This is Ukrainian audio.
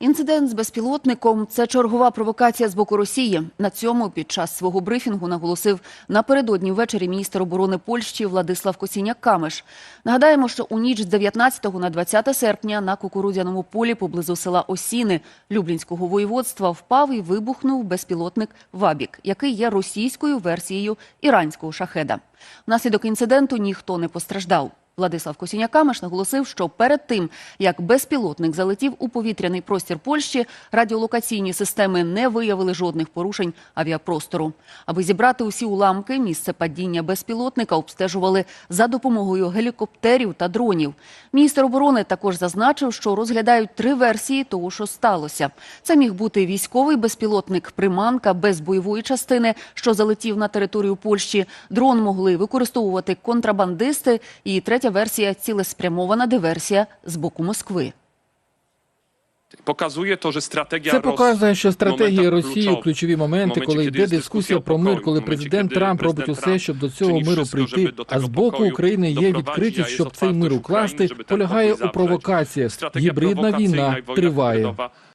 Інцидент з безпілотником це чергова провокація з боку Росії. На цьому під час свого брифінгу наголосив напередодні ввечері міністр оборони Польщі Владислав Косіняк-Камеш. Нагадаємо, що у ніч з 19 на 20 серпня на кукурудзяному полі поблизу села Осіни Люблінського воєводства впав і вибухнув безпілотник Вабік, який є російською версією іранського шахеда. Внаслідок інциденту ніхто не постраждав. Владислав Косіняк-Камеш наголосив, що перед тим, як безпілотник залетів у повітряний простір Польщі, радіолокаційні системи не виявили жодних порушень авіапростору. Аби зібрати усі уламки, місце падіння безпілотника обстежували за допомогою гелікоптерів та дронів. Міністр оборони також зазначив, що розглядають три версії того, що сталося. Це міг бути військовий безпілотник приманка без бойової частини, що залетів на територію Польщі. Дрон могли використовувати контрабандисти. І третя версія цілеспрямована диверсія з боку Москви. Показує то, що стратегія Це показує, що стратегія Росії у ключові моменти, коли йде дискусія про мир, коли президент Трамп робить усе, щоб до цього миру прийти, а з боку України є відкритість, щоб цей мир укласти, полягає у провокаціях. Гібридна війна триває.